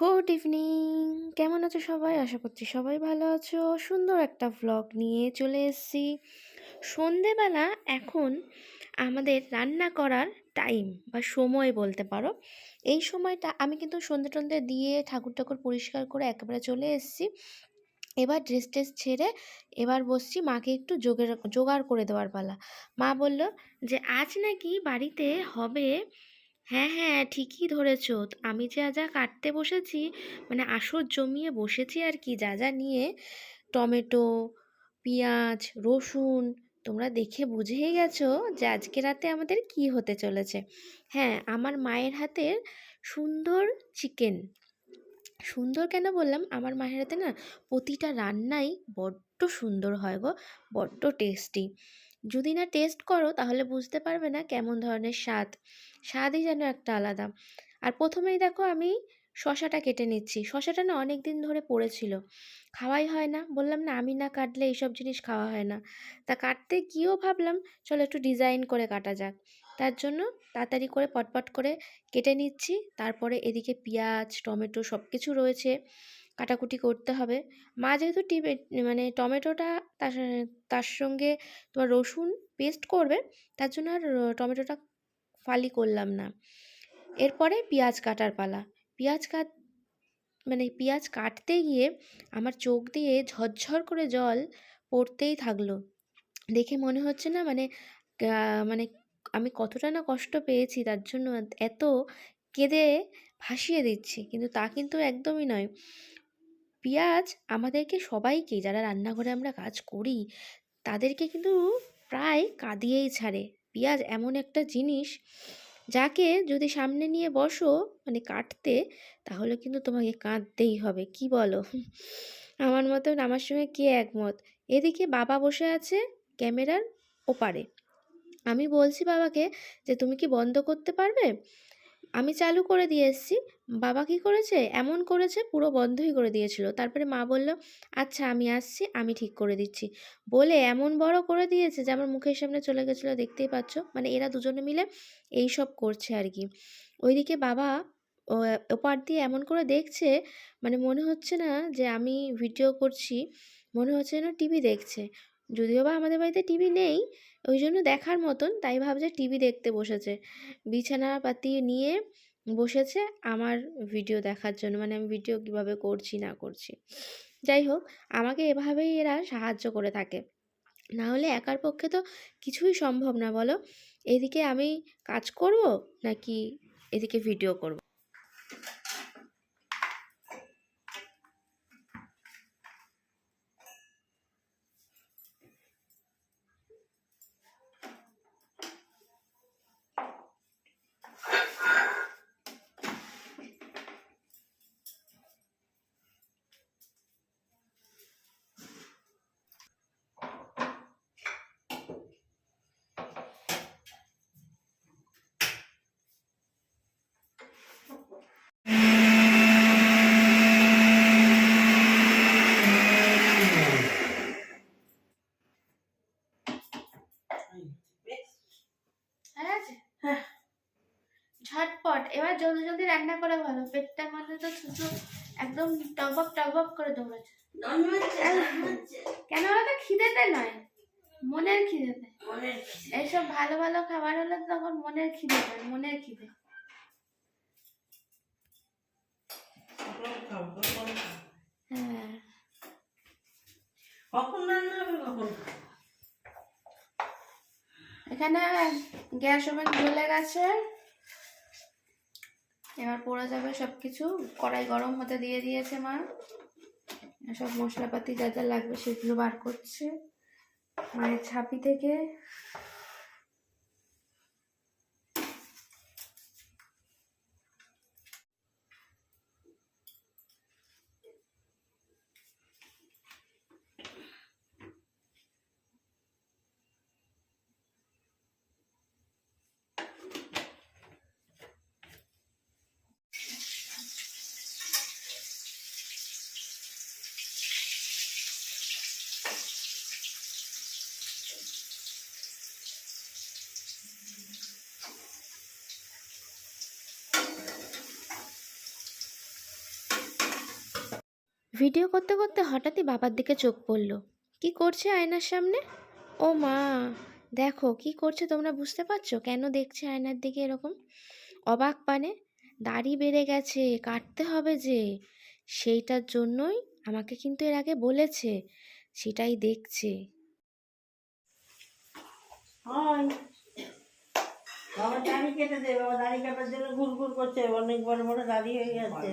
Good evening কেমন আছো সবাই? আশা করছি সবাই ভালো আছো। সুন্দর একটা ভ্লগ নিয়ে চলে এসেছি। সন্ধেবেলা এখন আমাদের রান্না করার টাইম বা সময় বলতে পারো। এই সময়টা আমি কিন্তু সন্ধে টন্ধে দিয়ে ঠাকুর ঠাকুর পরিষ্কার করে একেবারে চলে এসেছি। এবার ড্রেস ট্রেস ছেড়ে এবার বসছি মাকে একটু জোগের, জোগাড় করে দেওয়ার পালা। মা বলল যে, আজ নাকি বাড়িতে হবে হ্যাঁ হ্যাঁ ঠিকই ধরেছ। আমি যা যা কাটতে বসেছি মানে আসর জমিয়ে বসেছি আর কি, যা যা নিয়ে টমেটো, পেঁয়াজ, রসুন, তোমরা দেখে বুঝেই গেছো যে আজকে রাতে আমাদের কি হতে চলেছে। হ্যাঁ আমার মায়ের হাতের সুন্দর চিকেন। সুন্দর কেন বললাম? আমার মায়ের হাতে না প্রতিটা রান্নাই বড্ড সুন্দর হয় গো, বড্ড টেস্টি। যদি না টেস্ট করো, তাহলে বুঝতে পারবে না কেমন ধরনের স্বাদ। স্বাদই যেন একটা আলাদা। আর প্রথমেই দেখো আমি শশাটা কেটে নিচ্ছি। শশাটা না অনেক দিন ধরে পড়েছিল। খাওয়াই হয় না। বললাম, না, আমি না কাটলে এইসব জিনিস খাওয়া হয় না। তা কাটতে গিয়েও ভাবলাম, চলো একটু ডিজাইন করে কাটা যাক। তার জন্য তাড়াতাড়ি করে পটপট করে কেটে নিচ্ছি। তারপরে এদিকে পেঁয়াজ, টমেটো সব কিছু রয়েছে। কাটাকুটি করতে হবে। মা যেহেতু টিপে মানে টমেটোটা তার তার সঙ্গে তোমার রসুন পেস্ট করবে, তার জন্য আর টমেটোটা ফালি করলাম না। এরপরে পেঁয়াজ কাটার পালা। পেঁয়াজ কাট মানে পেঁয়াজ কাটতে গিয়ে আমার চোখ দিয়ে ঝরঝর করে জল পড়তেই থাকল। দেখে মনে হচ্ছে না মানে মানে আমি কতটা না কষ্ট পেয়েছি, তার জন্য এত কেঁদে ভাসিয়ে দিচ্ছি। কিন্তু তা কিন্তু একদমই নয়। পেঁয়াজ আমাদেরকে সবাইকে যারা রান্নাঘরে আমরা কাজ করি, তাদেরকে কিন্তু প্রায় কাঁদিয়েই ছাড়ে। পেঁয়াজ এমন একটা জিনিস যাকে যদি সামনে নিয়ে বসো মানে কাটতে, তাহলে কিন্তু তোমাকে কাঁদতেই হবে, কি বলো? আমার মতন আমার সঙ্গে কে একমত? এদিকে বাবা বসে আছে ক্যামেরার ওপারে। আমি বলছি বাবাকে যে, তুমি কি বন্ধ করতে পারবে? আমি চালু করে দিয়ে এসেছি। বাবা কী করেছে? এমন করেছে, পুরো বন্ধই করে দিয়েছিল। তারপরে মা বলল আচ্ছা আমি আসছি, আমি ঠিক করে দিচ্ছি। বলে এমন বড় করে দিয়েছে যে, আমার মুখের সামনে চলে গেছিল, দেখতেই পাচ্ছ। মানে এরা দুজনে মিলে এই সব করছে আর কি। ওইদিকে বাবা ওপার দিয়ে এমন করে দেখছে মানে মনে হচ্ছে না যে, আমি ভিডিও করছি। মনে হচ্ছে না টিভি দেখছে। যদিও বা আমাদের বাড়িতে টিভি নেই ওই জন্য দেখার মতন তাই ভাবছে টিভি দেখতে বসেছে। বিছানাপাতি নিয়ে বসেছে আমার ভিডিও দেখার জন্য মানে আমি ভিডিও কীভাবে করছি, না করছি। যাই হোক, আমাকে এভাবেই এরা সাহায্য করে থাকে। না হলে একার পক্ষে তো কিছুই সম্ভব না, বলো? এদিকে আমি কাজ করব, নাকি এদিকে ভিডিও করব হ্যাঁ ঝটপট এবার জলদি জলদি রান্না করে ভালো পেটটা মধ্যে তো শুধু একদম টকবক টকবক করে দৌড়াচ্ছে কেন বলতো খিদেতে নয় মনের খিদেতে। এইসব ভালো ভালো খাবার হলে তখন মনের খিদে হয় মনের খিদে। হ্যাঁ। কখন রান্না হবে কখন এখানে গ্যাস ওভেন জ্বলে গেছে। এবার পড়ে যাবে সব কিছু কড়াই গরম হতে দিয়ে দিয়েছে মা। সব মশলাপাতি যা যা লাগবে সেগুলো বার করছে। মায়ের ছাপি থেকে ভিডিও করতে করতে হঠাৎই বাবার দিকে চোখ পড়ল। কি করছে আয়নার সামনে? ও মা, দেখো, কি করছে তোমরা বুঝতে পারছ? কেন দেখছে আয়নার দিকে এরকম? অবাক পানে দাড়ি বেড়ে গেছে, কাটতে হবে যে। সেইটার জন্যই আমাকে কিন্তু এর আগে বলেছে, সেটাই দেখছে। বাবা দাড়ি কেটে দে, বাবা দাড়ি কাটার জন্য ঘুর ঘুর করছে, অনেক বড় বড় দাড়ি হয়ে যাচ্ছে।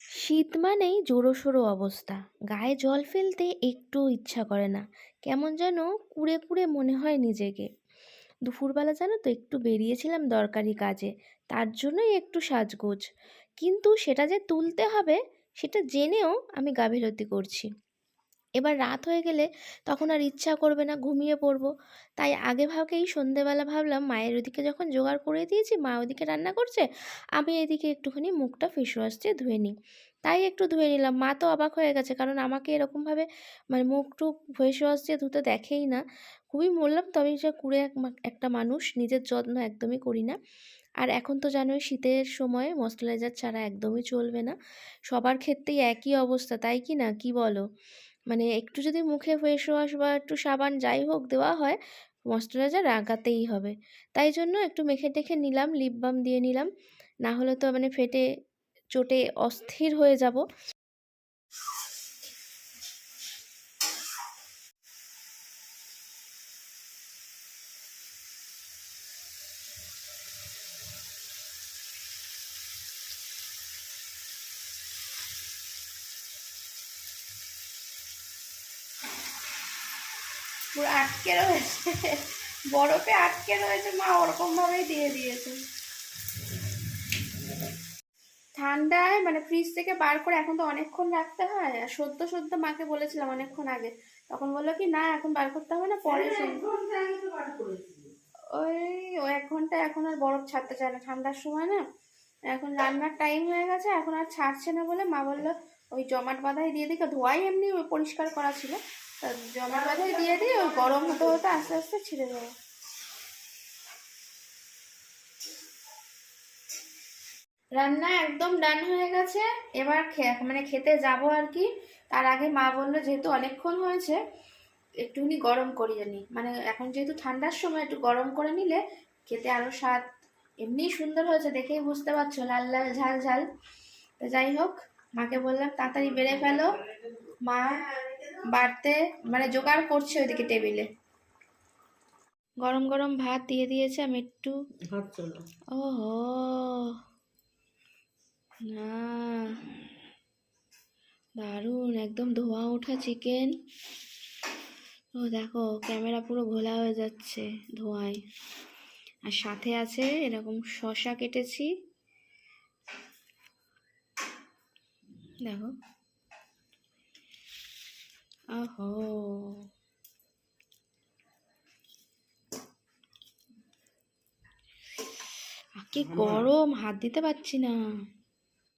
শীত মানেই জোড়োসোড়ো অবস্থা। গায়ে জল ফেলতে একটু ইচ্ছা করে না। কেমন যেন কুড়ে কুড়ে মনে হয় নিজেকে। দুপুরবেলা জানো তো একটু বেরিয়েছিলাম দরকারি কাজে, তার জন্যই একটু সাজগোজ। কিন্তু সেটা যে তুলতে হবে, সেটা জেনেও আমি গাভীরতি করছি। এবার রাত হয়ে গেলে তখন আর ইচ্ছা করবে না ঘুমিয়ে পড়ব। তাই আগে ভাগেই সন্ধেবেলা ভাবলাম মায়ের ওদিকে যখন জোগাড় করে দিয়েছি, মা ওদিকে রান্না করছে, আমি এদিকে একটুখানি মুখটা ফেস ওয়াশ দিয়ে ধুয়ে নিই। তাই একটু ধুয়ে নিলাম। মা তো অবাক হয়ে গেছে কারণ আমাকে এরকমভাবে মানে মুখ টুক ফেস ওয়াশ দিয়ে ধুতে দেখেই না। খুবই বললাম, তবে যে কুড়ে একটা মানুষ নিজের যত্ন একদমই করি না। আর এখন তো জানোই শীতের সময় ময়শ্চারাইজার ছাড়া একদমই চলবে না। সবার ক্ষেত্রেই একই অবস্থা, তাই কি না? কি বলো? মানে একটু যদি মুখে ফেস ওয়াশ বা একটু সাবান যাই হোক দেওয়া হয় ময়শ্চারাইজার রাগাতেই হবে। তাই জন্য একটু মেখে টেখে নিলাম লিপ বাম দিয়ে নিলাম। না হলে তো মানে ফেটে, চোটে অস্থির হয়ে যাব। পুরো আটকে রয়েছে। বরফে আটকে রয়েছে মা ওরকম ভাবেই দিয়ে দিয়েছে। ঠান্ডায় মানে ফ্রিজ থেকে বার করে এখন তো অনেকক্ষণ রাখতে হয়। আর সদ্য সদ্য মাকে বলেছিলাম অনেকক্ষণ আগে। তখন বলল কি না এখন বার করতে হবে না পরে শুনব। ওই ও এক ঘণ্টা এখন আর বরফ ছাড়তে চায় না। ঠান্ডার সময় না। এখন রান্নার টাইম হয়ে গেছে এখন আর ছাড়ছে না বলে মা বলল ওই জমাট বাঁধাই দিয়ে দিকে ধোয়াই এমনি পরিষ্কার করা ছিল। জমাট বাঁধাই দিয়ে দিয়ে ওই গরম হতে হতে আস্তে আস্তে ছিঁড়ে যাবে। রান্না একদম ডান হয়ে গেছে। এবার মানে খেতে যাব আর কি। তার আগে মা বলল, যেহেতু অনেকক্ষণ হয়েছে, একটুখানি গরম করিয়ে নি। মানে এখন যেহেতু ঠান্ডার সময়, একটু গরম করে নিলে খেতে আরও স্বাদ এমনিই সুন্দর হয়েছে দেখেই বুঝতে পারছ, লাল লাল, ঝাল ঝাল। যাই হোক, মাকে বললাম, তাড়াতাড়ি বেড়ে ফেলো। মা বাড়তে মানে জোগাড় করছে ওইদিকে টেবিলে। গরম গরম ভাত দিয়ে দিয়েছে আমি একটু। হচ্ছে না ওহো না দারুণ একদম ধোয়া ওঠা চিকেন। ও দেখো ক্যামেরা পুরো ঘোলা হয়ে যাচ্ছে ধোঁয়ায়। আর সাথে আছে এরকম শসা কেটেছি। দেখো। আহ, কি গরম হাত দিতে পারছি না।